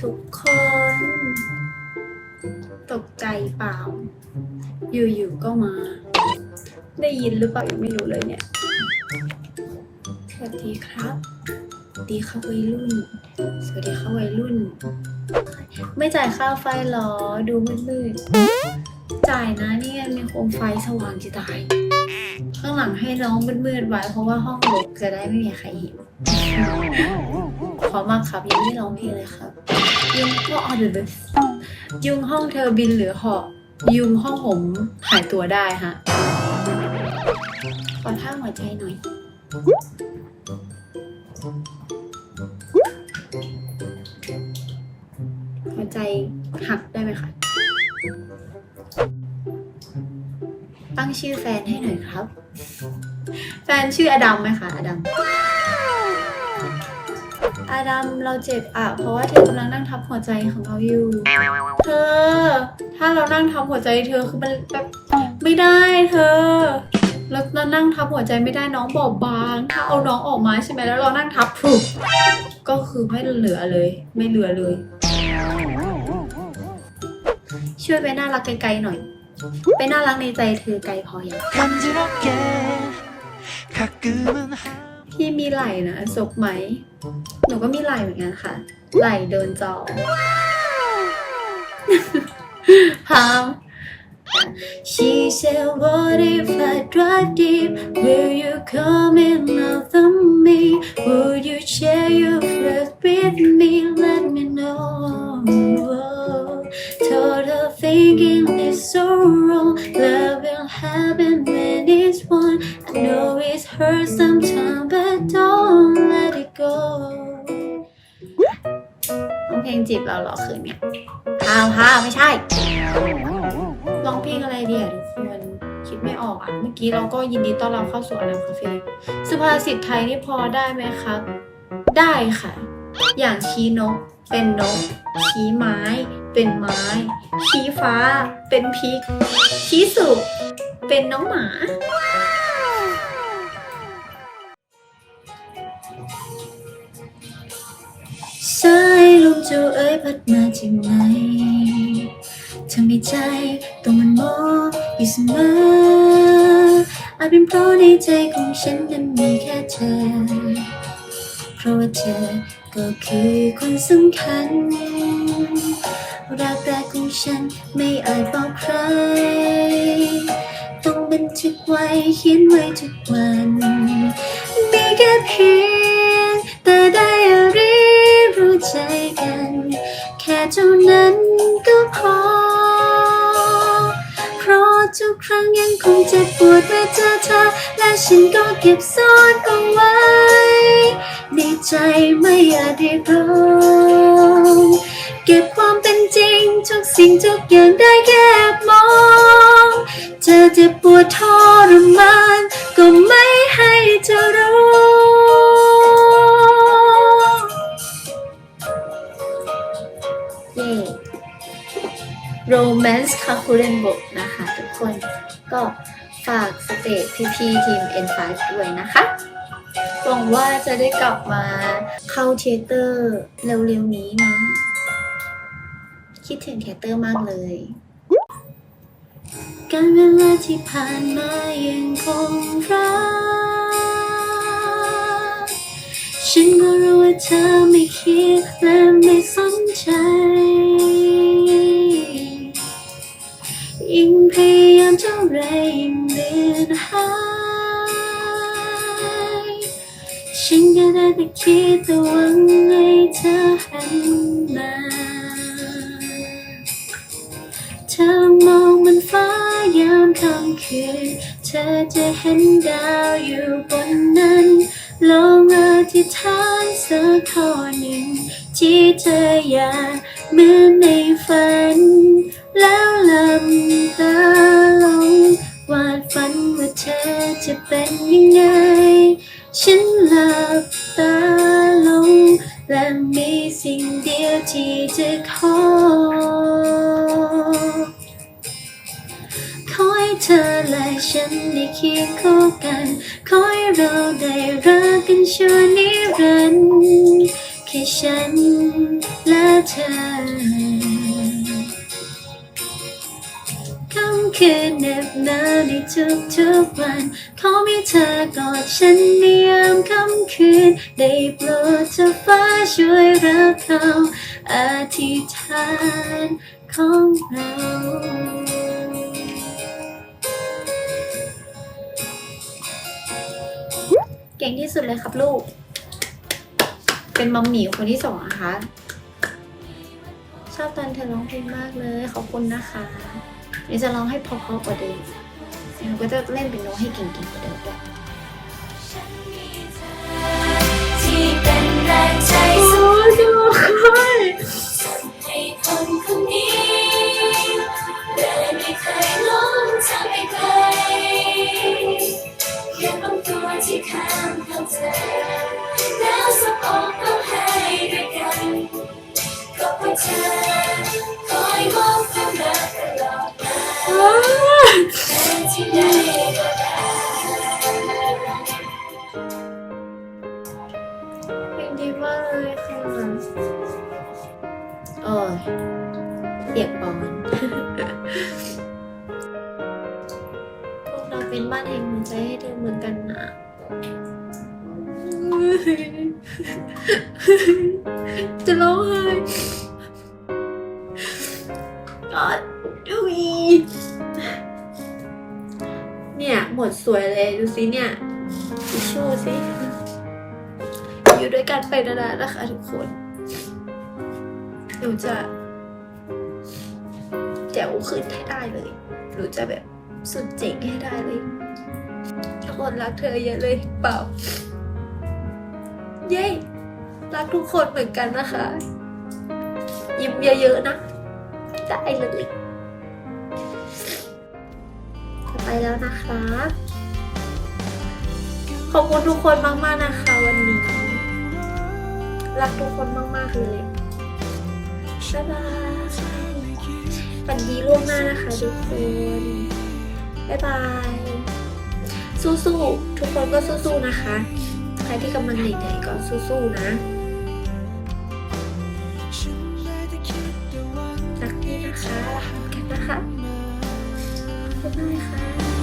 ทุกคน ตกใจเปล่า อยู่ๆก็มา ได้ยินหรือเปล่ายังไม่รู้เลยเนี่ย สวัสดีครับดีครับวัยรุ่น สวัสดีครับวัยรุ่น ไม่จ่ายค่าไฟหรอ ดูมืดๆจ่ายนะนี่ไงมีโคมไฟสว่างจะตาย ข้างหลังให้น้องมืดๆไว้เพราะว่าห้องรกจะได้ไม่มีใครเห็นขอมากครับยังไม่ร้องเพลงเลยครับ ยุงก็ออเดอร์ยุงห้องเธอบินหรือหาะยุงห้องผมหายตัวได้ฮะขอท่าหัวใจหน่อยหัวใจหักได้ไหมคะ ตั้งชื่อแฟนให้หน่อยครับ แฟนชื่ออดัมไหมคะอดัมอดัมเราเจ็บอะ เพราะว่าเธอกำลังนั่งทับหัวใจของเราอยู่ เธอ ถ้าเรานั่งทับหัวใจเธอคือมันแบบไม่ได้เธอแล้วเรานั่งทับหัวใจไม่ได้น้องบอบบาง ถ้าเอาน้องออกมาใช่ไหมแล้วเรานั่งทับผูกก็คือไม่เหลือเลย ไม่เหลือเลย ช่วยไปน่ารักไกลๆหน่อย เป็นน่ารักในใจเธอไกลพอยังพี่มีไหล่นะสกไหม หนูก็มีไหล่เหมือนกันค่ะ ไหล่โดนจอพาม She said, What if I drive deep? Will you come in love with me? Would you share your flirt with me? Let เพลงจีบเราเหรอคืนเนี่ยพาวพาวไม่ใช่ ร้องเพลงอะไรดีอะทุกคนคิดไม่ออกอะ เมื่อกี้เราก็ยินดีต้อนรับเข้าสู่อารมคาเฟ่สุภาษิตไทยนี่พอได้ไหมครับ ได้ค่ะ อย่างชี้นก เป็นนก ชี้ไม้ เป็นไม้ ชี้ฟ้า เป็นพริก ชี้สุกเป็นน้องหมาสายลม จูเอ้ยพัดมาจากไหนทำให้ใจต้องมันมองอยู่เสมออาจเป็นเพราะในใจของฉันนั้นมีแค่เธอ เพราะว่าเธอก็คือคนสำคัญ รักแรกของฉันไม่อาจบอกใคร ต้องบันทึกไว้เขียนไว้ทุกวัน มีแค่เพียงแต่ได้เรียนรู้ใจ เท่านั้นก็พอ เพราะทุกครั้งยังคงเจ็บปวดเมื่อเจอเธอ และฉันก็เก็บซ่อนเอาไว้ ในใจไม่อาจเรียกร้องเก็บความเป็นจริง ทุกสิ่งทุกอย่างได้แค่ เย่ Romance c a c u l e n Book นะคะทุกคนก็ฝากสเตจพี่ๆทีม N5 ด้วยนะคะหวังว่าจะได้กลับมาเข้าเทเตอร์เร็วๆนี้นะ คิดถึงเทเตอร์มากเลยการเวลาที่ผ่านมายังคงรักฉันก็รู้ว่าเธอไม่คิดและไม่สนใจ แต่คิดแต่หวังให้เธอหันมาเธอมองบนฟ้ายามค่ำคืนเธอจะเห็นดาวอยู่บนนั้นลองอธิษฐานสักข้อหนึ่งที่เธออยากเหมือนในฝัน แล้วลืมตาลงวาดฝันว่าเธอจะเป็นยังไงฉันหลับ สิ่งเดียวที่จะขอ ขอให้เธอและฉันได้เคียงคู่กัน ขอให้เราได้รักกันชั่วนิรันดร์แค่ฉันและเธอ คืนเน็บหนาวในทุกๆวันขอมีเธอกอดฉันในยามค่ำคืน ได้โปรดเธอฟ้าช่วยรับเขาอธิษฐานของเราเก่งที่สุดเลยครับลูก เป็นมัมหมี่คนที่สองนะคะ ชอบตอนเธอร้องเพลงมากเลย ขอบคุณนะคะ เดี๋ยวจะร้องให้พราะๆกว่าเดิมหนูก็จะเล่นเป็นโน้ตให้เก่งๆกว่าเดิมด้วยที่เป็นแรงใจโอ้ยดูค่อยให้คนคนนี้เลยไม่เคยล้มทางไปไกลแค่บางตัวที่ข้ามเข้าใจแล้วสบอกเราให้ด้วยกันก็เพราะเธอ โอ้ยเปียกปอนพวกเราเป็นบ้านแห่งหัวใจให้เธอเหมือนกันนะจะร้องไห้กอดดูอีเนี่ย หมดสวยเลยดูสิเนี่ยทิชชู่สิ อยู่ด้วยกันไปนานๆนะคะทุกคน หนูจะแจ๋วขึ้นให้ได้เลย หนูจะแบบสุดเจ๋งให้ได้เลยทุกคนรักเธอเยอะเลยเปล่า เย้ รักทุกคนเหมือนกันนะคะ ยิ้มเยอะๆนะ ได้เลยจะไปแล้วนะคะขอบคุณทุกคนมากๆนะคะวันนี้ รักทุกคนมากๆเลย บายบายฝันดีล่วงหน้านะคะทุกคน บ๊ายบาย สู้ๆ ทุกคนก็สู้ๆ นะคะ ใครที่กำลังเหนื่อยๆก็สู้ๆ นะรักพี่นะคะรักกันนะคะบ๊ายบายค่ะ